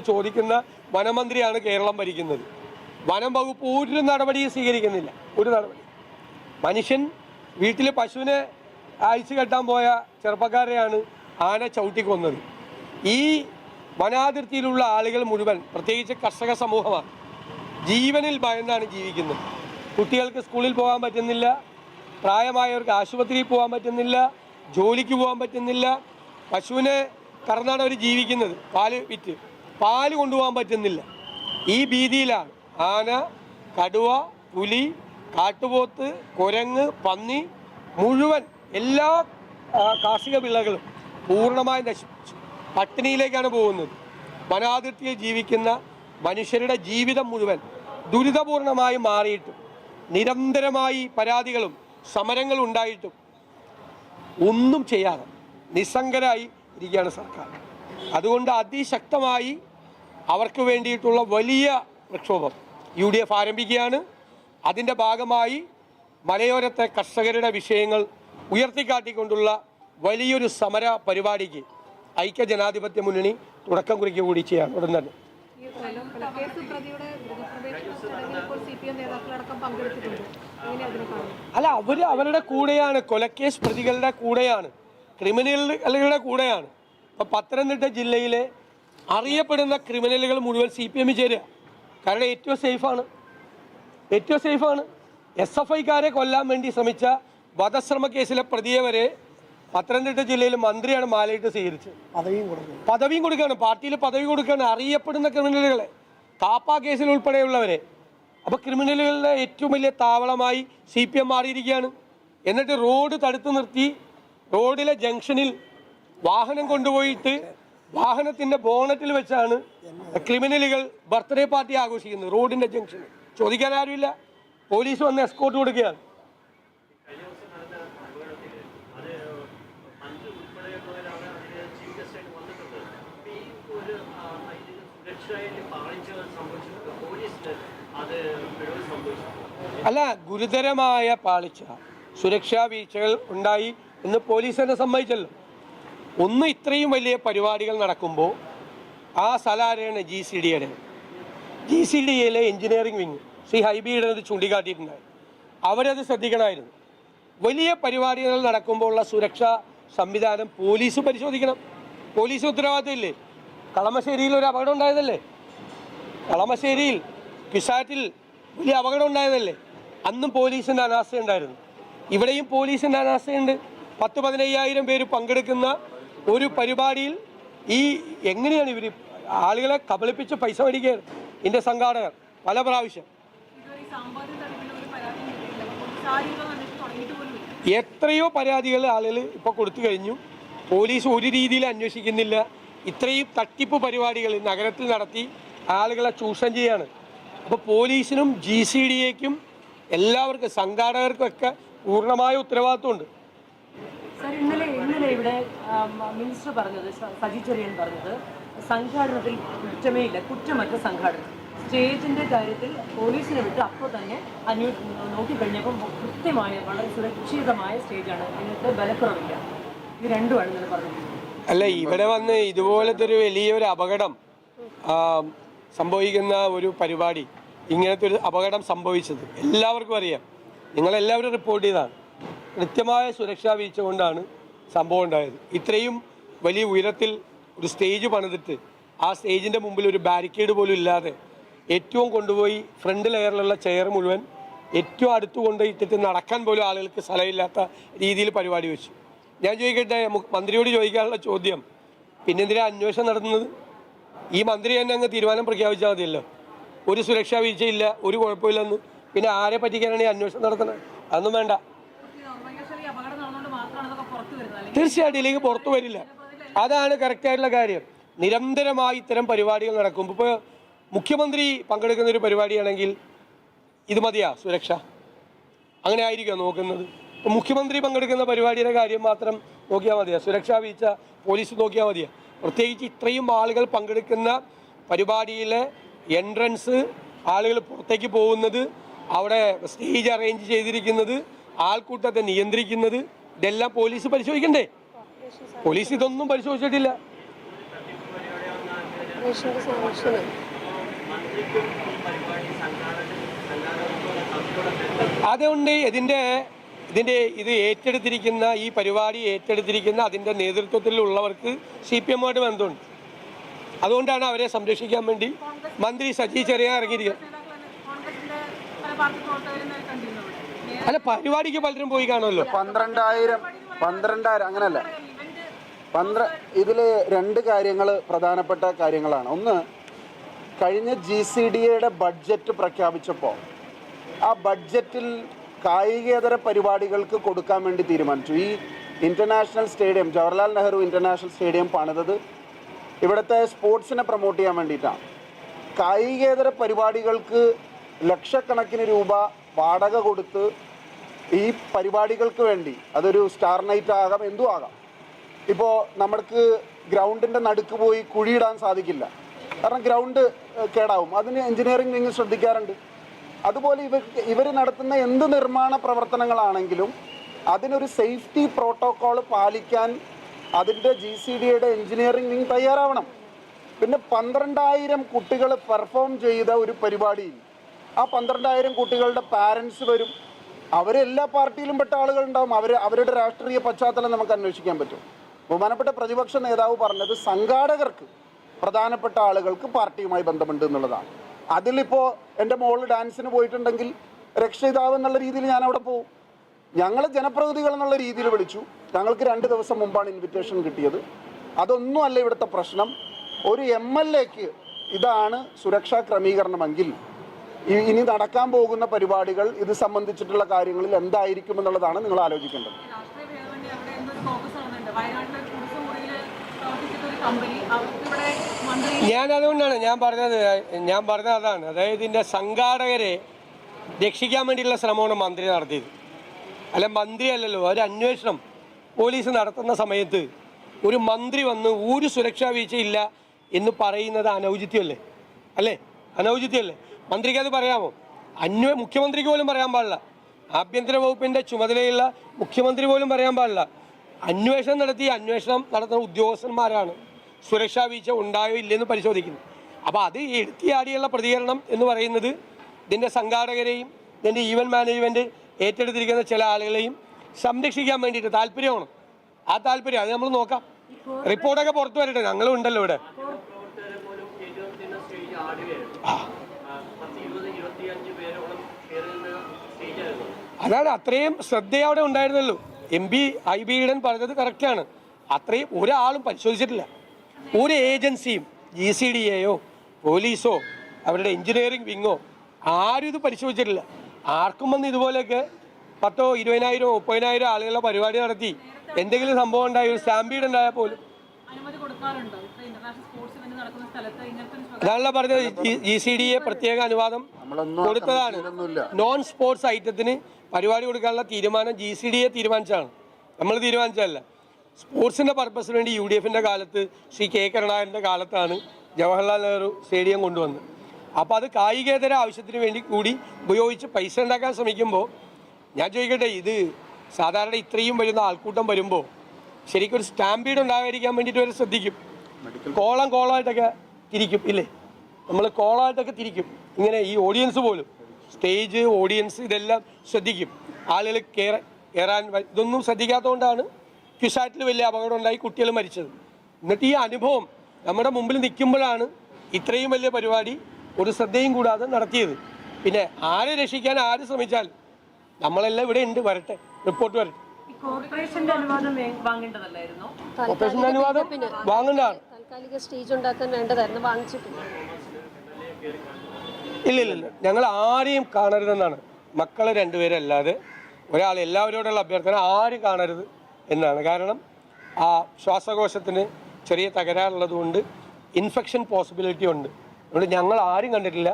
ചോദിക്കുന്ന വനമന്ത്രിയാണ് കേരളം ഭരിക്കുന്നത്. വനം വകുപ്പ് ഒരു നടപടിയും സ്വീകരിക്കുന്നില്ല. ഒരു നടപടി. മനുഷ്യൻ വീട്ടിൽ പശുവിനെ അയച്ചു കെട്ടാൻ പോയ ചെറുപ്പക്കാരെയാണ് ആന ചവിട്ടിക്കൊന്നത്. ഈ വനാതിർത്തിയിലുള്ള ആളുകൾ മുഴുവൻ പ്രത്യേകിച്ച് കർഷക സമൂഹമാണ്. ജീവനിൽ ഭയന്നാണ് ജീവിക്കുന്നത്. കുട്ടികൾക്ക് സ്കൂളിൽ പോകാൻ പറ്റുന്നില്ല. പ്രായമായവർക്ക് ആശുപത്രിയിൽ പോകാൻ പറ്റുന്നില്ല. ജോലിക്ക് പോകാൻ പറ്റുന്നില്ല. പശുവിനെ കറന്നാണ് അവർ ജീവിക്കുന്നത്. പാൽ വിറ്റ്. പാൽ കൊണ്ടുപോകാൻ പറ്റുന്നില്ല. ഈ ഭീതിയിലാണ്. ആന കടുവ പുലി കാട്ടുപോത്ത് കുരങ്ങ് പന്നി മുഴുവൻ എല്ലാ കാർഷിക വിളകളും പൂർണമായി നശിപ്പിച്ചു. പട്ടിണിയിലേക്കാണ് പോകുന്നത്. വനാതിർത്തിയിൽ ജീവിക്കുന്ന മനുഷ്യരുടെ ജീവിതം മുഴുവൻ ദുരിതപൂർണമായി മാറിയിട്ടും നിരന്തരമായി പരാതികളും സമരങ്ങളും ഉണ്ടായിട്ടും ഒന്നും ചെയ്യാതെ നിസ്സംഗരായി ഇരിക്കുകയാണ് സർക്കാർ. അതുകൊണ്ട് അതിശക്തമായി അവർക്ക് വേണ്ടിയിട്ടുള്ള വലിയ പ്രക്ഷോഭം യു ഡി എഫ് ആരംഭിക്കുകയാണ്. അതിന്റെ ഭാഗമായി മലയോരത്തെ കർഷകരുടെ വിഷയങ്ങൾ ഉയർത്തിക്കാട്ടിക്കൊണ്ടുള്ള വലിയൊരു സമര പരിപാടിക്ക് ഐക്യ ജനാധിപത്യ മുന്നണി തുടക്കം കുറിക്കുക കൂടി ചെയ്യാൻ ഉടൻ തന്നെ. അല്ല അവർ അവരുടെ കൂടെയാണ്. കൊലക്കേസ് പ്രതികളുടെ കൂടെയാണ്. ക്രിമിനലുകളുടെ കൂടെയാണ്. ഇപ്പം പത്തനംതിട്ട ജില്ലയിലെ അറിയപ്പെടുന്ന ക്രിമിനലുകൾ മുഴുവൻ സി പി എമ്മിൽ ചേരുക. കാരണം ഏറ്റവും സേഫാണ് ഏറ്റവും സേഫാണ് എസ് എഫ് ഐക്കാരെ കൊല്ലാൻ വേണ്ടി ശ്രമിച്ച വധശ്രമ കേസിലെ പ്രതിയെ വരെ പത്തനംതിട്ട ജില്ലയിൽ മന്ത്രിയാണ് മാലയിട്ട് സ്വീകരിച്ചത്. പദവിയും കൊടുക്കുക പദവിയും കൊടുക്കുകയാണ്. പാർട്ടിയിൽ പദവി കൊടുക്കുകയാണ് അറിയപ്പെടുന്ന ക്രിമിനലുകളെ. കാപ്പ കേസിൽ ഉൾപ്പെടെയുള്ളവരെ. അപ്പോൾ ക്രിമിനലുകളുടെ ഏറ്റവും വലിയ താവളമായി സി പി എം മാറിയിരിക്കുകയാണ്. എന്നിട്ട് റോഡ് തടുത്തു നിർത്തി റോഡിലെ ജംഗ്ഷനിൽ വാഹനം കൊണ്ടുപോയിട്ട് വാഹനത്തിന്റെ ബോണറ്റിൽ വെച്ചാണ് ക്രിമിനലുകൾ ബർത്ത്ഡേ പാർട്ടി ആഘോഷിക്കുന്നത് റോഡിന്റെ ജംഗ്ഷനിൽ ചോദിക്കാൻ ആരുമില്ല. പോലീസ് വന്ന് എസ്കോർട്ട് കൊടുക്കുകയാണ്. അല്ല ഗുരുതരമായ പാളിച്ച സുരക്ഷാ വീഴ്ചകൾ ഉണ്ടായി എന്ന് പോലീസ് തന്നെ സമ്മതിച്ചല്ലോ. ഒന്ന് ഇത്രയും വലിയ പരിപാടികൾ നടക്കുമ്പോൾ ആ സ്ഥലം ജി സി ഡിയുടെ ജി സി ഡി എയിലെ എഞ്ചിനീയറിംഗ് വിങ് ശ്രീ ഹൈബിയുടെ അത് ചൂണ്ടിക്കാട്ടിയിട്ടുണ്ടായി. അവരത് ശ്രദ്ധിക്കണമായിരുന്നു. വലിയ പരിപാടികൾ നടക്കുമ്പോൾ ഉള്ള സുരക്ഷാ സംവിധാനം പോലീസ് പരിശോധിക്കണം. പോലീസ് ഉത്തരവാദിത്തമില്ലേ? കളമശ്ശേരിയിൽ ഒരു അപകടം ഉണ്ടായതല്ലേ? കളമശ്ശേരിയിൽ കിസാറ്റിൽ വലിയ അപകടം ഉണ്ടായതല്ലേ? അന്നും പോലീസിന്റെ അനാസ്ഥയുണ്ടായിരുന്നു. ഇവിടെയും പോലീസിന്റെ അനാസ്ഥയുണ്ട്. പത്ത് പതിനയ്യായിരം പേര് പങ്കെടുക്കുന്ന ഒരു പരിപാടിയിൽ ഈ എങ്ങനെയാണ് ഇവർ ആളുകളെ കബളിപ്പിച്ച് പൈസ മേടിക്കുകയാണ്? ഇതിന്റെ സംഘാടകർ പല പ്രാവശ്യം. എത്രയോ പരാതികൾ ആളുകൾ ഇപ്പോൾ കൊടുത്തു കഴിഞ്ഞു. പോലീസ് ഒരു രീതിയിൽ അന്വേഷിക്കുന്നില്ല. ഇത്രയും തട്ടിപ്പ് പരിപാടികൾ നഗരത്തിൽ നടത്തി ആളുകളെ ചൂഷണം ചെയ്യാണ്. അപ്പോൾ പോലീസിനും ജി സി ഡി എക്കും എല്ലാവർക്കും സംഘാടകർക്കും ഒക്കെ പൂർണമായ ഉത്തരവാദിത്വമുണ്ട്. ഇന്നലെ ഇന്നലെ ഇവിടെ മിനിസ്റ്റർ പറഞ്ഞത് സജി ചെറിയൻ പറഞ്ഞത് സംഘാടനത്തിൽ കുറ്റമേ ഇല്ല കുറ്റമറ്റ സംഘാടനം. സ്റ്റേജിന്റെ കാര്യത്തിൽ പോലീസിനെ വിട്ട് അപ്പോൾ തന്നെ അന്വേ നോക്കിക്കഴിഞ്ഞപ്പോൾ കൃത്യമായ വളരെ സുരക്ഷിതമായ സ്റ്റേജാണ് എന്നിട്ട് ബലക്കുറവില്ല. ഇത് രണ്ടുമാണ് ഇന്നലെ പറഞ്ഞത്. അല്ല ഇവിടെ വന്ന് ഇതുപോലത്തെ ഒരു വലിയൊരു അപകടം സംഭവിക്കുന്ന ഒരു പരിപാടി ഇങ്ങനത്തെ ഒരു അപകടം സംഭവിച്ചത് എല്ലാവർക്കും അറിയാം. നിങ്ങളെല്ലാവരും റിപ്പോർട്ട് ചെയ്തതാണ്. കൃത്യമായ സുരക്ഷാ വീഴ്ച കൊണ്ടാണ് സംഭവം ഉണ്ടായത്. ഇത്രയും വലിയ ഉയരത്തിൽ ഒരു സ്റ്റേജ് പണിതിട്ട് ആ സ്റ്റേജിന്റെ മുമ്പിൽ ഒരു ബാരിക്കേഡ് പോലും ഇല്ലാതെ ഏറ്റവും കൊണ്ടുപോയി ഫ്രണ്ട് ലെയറിലുള്ള ചെയർ മുഴുവൻ ഏറ്റവും അടുത്ത് കൊണ്ടുപോയിട്ടിട്ട് നടക്കാൻ പോലും ആളുകൾക്ക് സ്ഥലമില്ലാത്ത രീതിയിൽ പരിപാടി വെച്ചു. ഞാൻ ചോദിക്കട്ടെ മന്ത്രിയോട് ചോദിക്കാനുള്ള ചോദ്യം പിന്നെന്തിനാ അന്വേഷണം നടത്തുന്നത്? ഈ മന്ത്രി തന്നെ അങ്ങ് തീരുമാനം പ്രഖ്യാപിച്ചാൽ മതിയല്ലോ. ഒരു സുരക്ഷാ വീഴ്ചയില്ല ഒരു കുഴപ്പമില്ലെന്ന്. പിന്നെ ആരെ പറ്റിക്കാനാണ് ഈ അന്വേഷണം നടത്തുന്നത്? അതൊന്നും വേണ്ട ഈ നിർമ്മംഗേശ്വരി അപകടം നടന്നുകൊണ്ട് മാത്രമാണ് ഇതൊക്കെ പുറത്തു വരുന്നത് അല്ലെങ്കിൽ തീർച്ചയായിട്ടും ഇല്ലെങ്കിൽ പുറത്തു വരില്ല. അതാണ് കറക്റ്റായിട്ടുള്ള കാര്യം. നിരന്തരമായി ഇത്തരം പരിപാടികൾ നടക്കും. ഇപ്പോൾ മുഖ്യമന്ത്രി പങ്കെടുക്കുന്ന ഒരു പരിപാടിയാണെങ്കിൽ ഇത് മതിയാ സുരക്ഷ. അങ്ങനെ ആയിരിക്കും നോക്കുന്നത്? ഇപ്പം മുഖ്യമന്ത്രി പങ്കെടുക്കുന്ന പരിപാടിയുടെ കാര്യം മാത്രം നോക്കിയാൽ മതിയാ. സുരക്ഷാ വീഴ്ച പോലീസ് നോക്കിയാൽ മതിയാ. പ്രത്യേകിച്ച് ഇത്രയും ആളുകൾ പങ്കെടുക്കുന്ന പരിപാടിയിലെ എൻട്രൻസ് ആളുകൾ പുറത്തേക്ക് പോകുന്നത് അവിടെ സ്റ്റേജ് അറേഞ്ച് ചെയ്തിരിക്കുന്നത് ആൾക്കൂട്ടത്തെ നിയന്ത്രിക്കുന്നത് ഇതെല്ലാം പോലീസ് പരിശോധിക്കണ്ടേ? പോലീസ് ഇതൊന്നും പരിശോധിച്ചിട്ടില്ല. അതുകൊണ്ട് ഇതിന്റെ ഇതിന്റെ ഇത് ഏറ്റെടുത്തിരിക്കുന്ന ഈ പരിപാടി ഏറ്റെടുത്തിരിക്കുന്ന അതിന്റെ നേതൃത്വത്തിലുള്ളവർക്ക് സി പി എമ്മുമായിട്ട് ബന്ധമുണ്ട്. അതുകൊണ്ടാണ് അവരെ സംരക്ഷിക്കാൻ വേണ്ടി മന്ത്രി സജി ചെറിയ ഇറങ്ങിയിരിക്കുന്നത്. അല്ല പരിപാടിക്ക് പലരും പോയി കാണുമല്ലോ. പന്ത്രണ്ടായിരം പന്ത്രണ്ടായിരം അങ്ങനല്ല. പന്ത്ര ഇതിൽ രണ്ട് കാര്യങ്ങൾ പ്രധാനപ്പെട്ട കാര്യങ്ങളാണ്. ഒന്ന് കഴിഞ്ഞ ജി സി ഡി എയുടെ ബഡ്ജറ്റ് പ്രഖ്യാപിച്ചപ്പോൾ ആ ബഡ്ജറ്റിൽ കായികേതര പരിപാടികൾക്ക് കൊടുക്കാൻ വേണ്ടി തീരുമാനിച്ചു. ഈ international stadium Jawaharlal Nehru international stadium പണിതത് ഇവിടുത്തെ സ്പോർട്സിനെ പ്രൊമോട്ട് ചെയ്യാൻ വേണ്ടിയിട്ടാണ്. കായികേതര പരിപാടികൾക്ക് ലക്ഷക്കണക്കിന് രൂപ വാടക കൊടുത്ത് ഈ പരിപാടികൾക്ക് വേണ്ടി അതൊരു സ്റ്റാർ നൈറ്റ് ആകാം എന്തും ആകാം. ഇപ്പോൾ നമ്മൾക്ക് ഗ്രൗണ്ടിന്റെ നടുക്ക് പോയി കുഴിയിടാൻ സാധിക്കില്ല. കാരണം ഗ്രൗണ്ട് കേടാവും. അതിന് എഞ്ചിനീയറിംഗ് നിങ്ങൾ ശ്രദ്ധിക്കാറുണ്ട്. അതുപോലെ ഇവർ ഇവർ നടത്തുന്ന എന്ത് നിർമ്മാണ പ്രവർത്തനങ്ങളാണെങ്കിലും അതിനൊരു സേഫ്റ്റി പ്രോട്ടോക്കോൾ പാലിക്കാൻ അതിന്റെ ജി സി ഡിയുടെ എഞ്ചിനീയറിംഗ് വിങ് തയ്യാറാവണം. പിന്നെ പന്ത്രണ്ടായിരം കുട്ടികൾ പെർഫോം ചെയ്ത ഒരു പരിപാടിയിൽ ആ പന്ത്രണ്ടായിരം കുട്ടികളുടെ പാരൻസ് വരും. അവരെല്ലാ പാർട്ടിയിലും പെട്ട ആളുകളുണ്ടാവും. അവർ അവരുടെ രാഷ്ട്രീയ പശ്ചാത്തലം നമുക്ക് അന്വേഷിക്കാൻ പറ്റും. ബഹുമാനപ്പെട്ട പ്രതിപക്ഷ നേതാവ് പറഞ്ഞത് സംഘാടകർക്ക് പ്രധാനപ്പെട്ട ആളുകൾക്ക് പാർട്ടിയുമായി ബന്ധമുണ്ട് എന്നുള്ളതാണ്. അതിലിപ്പോൾ എന്റെ മോൾ ഡാൻസിന് പോയിട്ടുണ്ടെങ്കിൽ രക്ഷിതാവ് എന്നുള്ള രീതിയിൽ ഞാൻ അവിടെ പോകും ഞങ്ങൾ ജനപ്രതിനിധികൾ എന്നുള്ള രീതിയിൽ വിളിച്ചു. ഞങ്ങൾക്ക് രണ്ട് ദിവസം മുമ്പാണ് ഇൻവിറ്റേഷൻ കിട്ടിയത്. അതൊന്നും അല്ല ഇവിടുത്തെ പ്രശ്നം. ഒരു എം എൽ എക്ക് ഇതാണ് സുരക്ഷാ ക്രമീകരണമെങ്കിൽ ഇനി നടക്കാൻ പോകുന്ന പരിപാടികൾ ഇത് സംബന്ധിച്ചിട്ടുള്ള കാര്യങ്ങളിൽ എന്തായിരിക്കും എന്നുള്ളതാണ് നിങ്ങൾ ആലോചിക്കേണ്ടത്. രാഷ്ട്രീയ ഭേദമന്യേ അവിടെ എന്തൊരു ഫോക്കസ് ആവുന്നുണ്ട് വയനാട്ടിലെ കുടുംബ മുറിയിൽ പ്രവർത്തിച്ചിട്ട ഒരു കമ്പനി അവർക്ക് ഇവിടെ മന്ത്രി ഞാൻ അതുകൊണ്ടാണ് ഞാൻ പറഞ്ഞത് ഞാൻ പറഞ്ഞത് അതാണ്. അതായത് ഇതിന്റെ സംഘാടകരെ രക്ഷിക്കാൻ വേണ്ടിയിട്ടുള്ള ശ്രമമാണ് മന്ത്രി നടത്തിയത്. അല്ല മന്ത്രി അല്ലല്ലോ ഒരു അന്വേഷണം പോലീസ് നടത്തുന്ന സമയത്ത് ഒരു മന്ത്രി വന്ന് ഒരു സുരക്ഷാ വീഴ്ചയില്ല എന്ന് പറയുന്നത് അനൗചിത്യമല്ലേ? അല്ലേ? അനൗചിത്യമല്ലേ? മന്ത്രിക്ക് അത് പറയാമോ? അന്വ മുഖ്യമന്ത്രിക്ക് പോലും പറയാൻ പാടില്ല. ആഭ്യന്തര വകുപ്പിന്റെ ചുമതലയുള്ള മുഖ്യമന്ത്രി പോലും പറയാൻ പാടില്ല. അന്വേഷണം നടത്തി അന്വേഷണം നടത്തുന്ന ഉദ്യോഗസ്ഥന്മാരാണ്. സുരക്ഷാ വീഴ്ച ഉണ്ടായോ ഇല്ലെന്ന് പരിശോധിക്കുന്നത് അപ്പോൾ അത് എടുത്തിയാടിയുള്ള പ്രതികരണം എന്ന് പറയുന്നത് ഇതിന്റെ സംഘാടകരെയും ഇതിന്റെ ഈവന്റ് മാനേജ്മെന്റ് ഏറ്റെടുത്തിരിക്കുന്ന ചില ആളുകളെയും സംരക്ഷിക്കാൻ വേണ്ടിയിട്ട് താല്പര്യമാണ്? ആ താല്പര്യം അത് നമ്മൾ നോക്കാം. റിപ്പോർട്ടൊക്കെ പുറത്തു വരട്ടെ. ഞങ്ങളും ഉണ്ടല്ലോ ഇവിടെ. ആ. അതാണ് അത്രയും ശ്രദ്ധ അവിടെ ഉണ്ടായിരുന്നല്ലോ M P I B Eden പറഞ്ഞത് കറക്റ്റാണ് അത്രയും ഒരാളും പരിശോധിച്ചിട്ടില്ല. ഒരു ഏജൻസിയും ജി സി ഡി എയോ പോലീസോ അവരുടെ എഞ്ചിനീയറിംഗ് വിങ്ങോ ആരും ഇത് പരിശോധിച്ചിട്ടില്ല. ആർക്കും വന്ന് ഇതുപോലെയൊക്കെ പത്തോ ഇരുപതിനായിരമോ മുപ്പതിനായിരം ആളുകളുടെ പരിപാടി നടത്തി എന്തെങ്കിലും സംഭവം ഉണ്ടായി ഒരു സ്റ്റാമ്പീഡ് ഉണ്ടായാൽ പോലും. അതാണല്ലോ പറഞ്ഞത് ജി സി ഡി എ പ്രത്യേക അനുവാദം കൊടുത്തതാണ്. നോൺ സ്പോർട്സ് ഐറ്റത്തിന് പരിപാടി കൊടുക്കാനുള്ള തീരുമാനം ജി സി ഡി എ തീരുമാനിച്ചതാണ്. നമ്മൾ തീരുമാനിച്ചതല്ല. സ്പോർട്സിന്റെ പർപ്പസിന് വേണ്ടി യു ഡി എഫിന്റെ കാലത്ത് ശ്രീ കെ കരുണാകരന്റെ കാലത്താണ് ജവഹർലാൽ നെഹ്റു സ്റ്റേഡിയം കൊണ്ടുവന്നത്. അപ്പോൾ അത് കായികേതര ആവശ്യത്തിന് വേണ്ടി കൂടി ഉപയോഗിച്ച് പൈസ ഉണ്ടാക്കാൻ ശ്രമിക്കുമ്പോൾ ഞാൻ ചോദിക്കട്ടെ ഇത് സാധാരണ ഇത്രയും വരുന്ന ആൾക്കൂട്ടം വരുമ്പോൾ ശരിക്കും ഒരു സ്റ്റാമ്പീഡ് ഉണ്ടാകാതിരിക്കാൻ വേണ്ടിയിട്ട് വരെ ശ്രദ്ധിക്കും. കോളം കോളമായിട്ടൊക്കെ തിരിക്കും ഇല്ലേ? നമ്മൾ കോളമായിട്ടൊക്കെ തിരിക്കും. ഇങ്ങനെ ഈ ഓഡിയൻസ് പോലും സ്റ്റേജ് ഓഡിയൻസ് ഇതെല്ലാം ശ്രദ്ധിക്കും. ആളുകൾ കയറാൻ കയറാൻ ഇതൊന്നും ശ്രദ്ധിക്കാത്തതുകൊണ്ടാണ് ക്യുസാറ്റിൽ വലിയ അപകടം ഉണ്ടായി കുട്ടികൾ മരിച്ചത്. എന്നിട്ട് ഈ അനുഭവം നമ്മുടെ മുമ്പിൽ നിൽക്കുമ്പോഴാണ് ഇത്രയും വലിയ പരിപാടി ഒരു ശ്രദ്ധയും കൂടാതെ നടത്തിയത്. പിന്നെ ആരെ രക്ഷിക്കാൻ ആര് ശ്രമിച്ചാൽ നമ്മളെല്ലാം ഇവിടെ ഉണ്ട് വരട്ടെ റിപ്പോർട്ട് വരട്ടെ. ഈ കോർപ്പറേഷന്റെ അനുവാദം വാങ്ങേണ്ടതാണ്. താൽക്കാലിക സ്റ്റേജ് ഉണ്ടാക്കാൻ വേണ്ടതായിരുന്നു വാങ്ങിച്ചിട്ടില്ല. ഇല്ല ഇല്ല ഞങ്ങൾ ആരെയും കാണരുതെന്നാണ്. മക്കളെ രണ്ടുപേരല്ലാതെ ഒരാൾ എല്ലാവരോടുള്ള അഭ്യർത്ഥന ആരും കാണരുത് എന്നാണ്. കാരണം ആ ശ്വാസകോശത്തിന് ചെറിയ തകരാറുള്ളത് കൊണ്ട് ഇൻഫെക്ഷൻ പോസിബിലിറ്റി ഉണ്ട്. അതുകൊണ്ട് ഞങ്ങൾ ആരും കണ്ടിട്ടില്ല.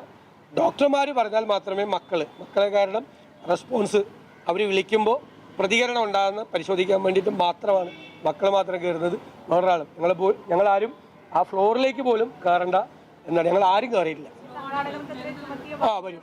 ഡോക്ടർമാർ പറഞ്ഞാൽ മാത്രമേ മക്കൾ മക്കളെ കാരണം റെസ്പോൺസ് അവർ വിളിക്കുമ്പോൾ പ്രതികരണം ഉണ്ടാകുന്ന പരിശോധിക്കാൻ വേണ്ടിയിട്ട് മാത്രമാണ് മക്കൾ മാത്രം കയറുന്നത്. വേറൊരാളും. ഞങ്ങൾ ഞങ്ങളാരും ആ ഫ്ലോറിലേക്ക് പോലും കയറണ്ട എന്നാണ്. ഞങ്ങൾ ആരും കയറിയിട്ടില്ല. ആ വരും.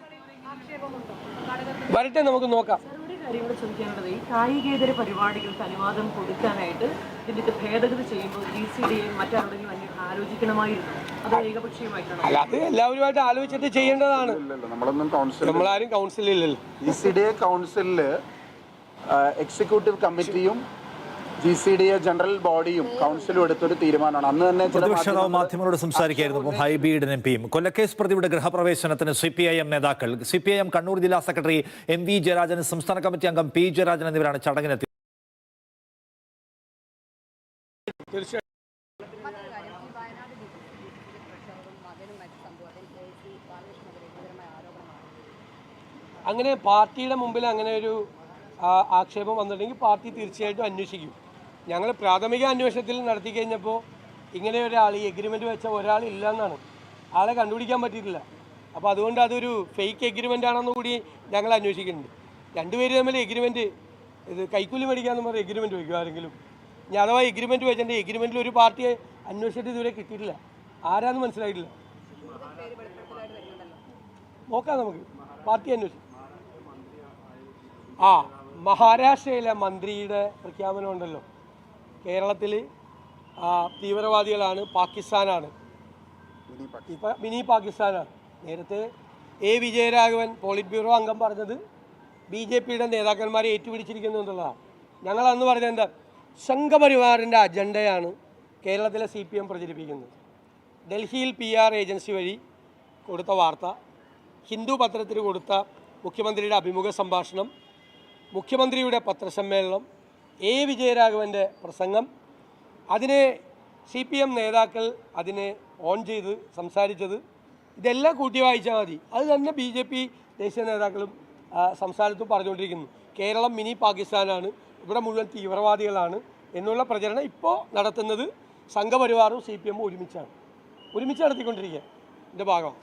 വരട്ടെ നമുക്ക് നോക്കാം. സാർ, ഒരു കാര്യം കൂടെ ചോദിക്കാനുള്ളത്. ഈ കായികേതര പരിപാടികൾക്ക് അനുവാദം കൊടുക്കാനായിട്ട് ഇതിന്റെ ഭേദഗതി ചെയ്യുമ്പോൾ ജി സി ഡി മറ്റാരുടെങ്കിലും അന്വേഷണം ആലോചിക്കണമായിരുന്നു? അത് ഏകപക്ഷീയമായിട്ടാണ്? അല്ല അത് എല്ലാവരുമായിട്ട് ആലോചിച്ചിട്ട് ചെയ്യേണ്ടതാണ്. നമ്മളൊന്നും കൗൺസിൽ നമ്മളാരും കൗൺസിലില്ലല്ലോ ജി സി ഡി കൗൺസിലിൽ എക്സിക്യൂട്ടീവ് കമ്മിറ്റിയും G C D A general ബോഡിയും കൗൺസിലും എടുത്തൊരു തീരുമാനമാണ്. അന്ന് തന്നെ പ്രതിപക്ഷ നേതാവ് മാധ്യമങ്ങളോട് സംസാരിക്കുകയായിരുന്നു ഇപ്പോൾ ഹൈബീഡ് എം പിയും. കൊല്ലക്കേസ് പ്രതിയുടെ ഗൃഹപ്രവേശനത്തിന് സി പി ഐ എം നേതാക്കൾ C P I M Kannur ജില്ലാ സെക്രട്ടറി എം വി ജയരാജൻ സംസ്ഥാന കമ്മിറ്റി അംഗം പി ജയരാജൻ എന്നിവരാണ് ചടങ്ങിനെത്തി തീർച്ചയായും അങ്ങനെ പാർട്ടിയുടെ മുമ്പിൽ അങ്ങനെ ഒരു ആക്ഷേപം വന്നിട്ടുണ്ടെങ്കിൽ പാർട്ടി തീർച്ചയായിട്ടും അന്വേഷിക്കും. ഞങ്ങൾ പ്രാഥമിക അന്വേഷണത്തിൽ നടത്തി കഴിഞ്ഞപ്പോൾ ഇങ്ങനെ ഒരാൾ ഈ എഗ്രിമെന്റ് വെച്ച ഒരാൾ ഇല്ല എന്നാണ് ആളെ കണ്ടുപിടിക്കാൻ പറ്റിയിട്ടില്ല. അപ്പോൾ അതുകൊണ്ട് അതൊരു ഫേക്ക് എഗ്രിമെന്റ് ആണെന്ന് കൂടി ഞങ്ങൾ അന്വേഷിക്കുന്നുണ്ട്. രണ്ടുപേര് തമ്മിൽ എഗ്രിമെന്റ് ഇത് കൈക്കൂലി മേടിക്കാമെന്ന് പറഞ്ഞ എഗ്രിമെന്റ് വയ്ക്കും ആരെങ്കിലും. ഞാൻ അഥവാ എഗ്രിമെന്റ് വെച്ചിട്ടുണ്ട് എഗ്രിമെന്റിൽ ഒരു പാർട്ടിയെ അന്വേഷിച്ചിട്ട് ഇതുവരെ കിട്ടിയിട്ടില്ല. ആരാന്ന് മനസ്സിലായിട്ടില്ല. നോക്കാം നമുക്ക്. പാർട്ടി അന്വേഷിക്കും ആ മഹാരാഷ്ട്രയിലെ മന്ത്രിയുടെ പ്രഖ്യാപനം ഉണ്ടല്ലോ. കേരളത്തിൽ തീവ്രവാദികളാണ് പാകിസ്ഥാനാണ്. ഇപ്പം മിനി പാകിസ്ഥാനാണ് നേരത്തെ എ. വിജയരാഘവൻ പോളിറ്റ് ബ്യൂറോ അംഗം പറഞ്ഞത് ബി ജെ പിയുടെ നേതാക്കന്മാരെ ഏറ്റുപിടിച്ചിരിക്കുന്നു എന്നുള്ളതാണ്. ഞങ്ങൾ അന്ന് പറഞ്ഞത് എന്താ? സംഘപരിവാറിന്റെ അജണ്ടയാണ് കേരളത്തിലെ സി പി എം പ്രചരിപ്പിക്കുന്നത്. ഡൽഹിയിൽ പി ആർ ഏജൻസി വഴി കൊടുത്ത വാർത്ത ഹിന്ദു പത്രത്തിന് കൊടുത്ത മുഖ്യമന്ത്രിയുടെ അഭിമുഖ സംഭാഷണം മുഖ്യമന്ത്രിയുടെ പത്രസമ്മേളനം എ വിജയരാഘവന്റെ പ്രസംഗം. അതിനെ സി പി എം നേതാക്കൾ അതിനെ ഓൺ ചെയ്ത് സംസാരിച്ചത്. ഇതെല്ലാം കൂട്ടി വായിച്ചാൽ മതി. അത് തന്നെ ബി ജെ പി ദേശീയ നേതാക്കളും സംസ്ഥാനത്തും പറഞ്ഞുകൊണ്ടിരിക്കുന്നു. കേരളം മിനി പാകിസ്ഥാനാണ്. ഇവിടെ മുഴുവൻ തീവ്രവാദികളാണ് എന്നുള്ള പ്രചരണം ഇപ്പോൾ നടത്തുന്നത് സംഘപരിവാറും സി പി എമ്മും ഒരുമിച്ചാണ്. ഒരുമിച്ച് നടത്തിക്കൊണ്ടിരിക്കുക ഇതിന്റെ ഭാഗമാണ്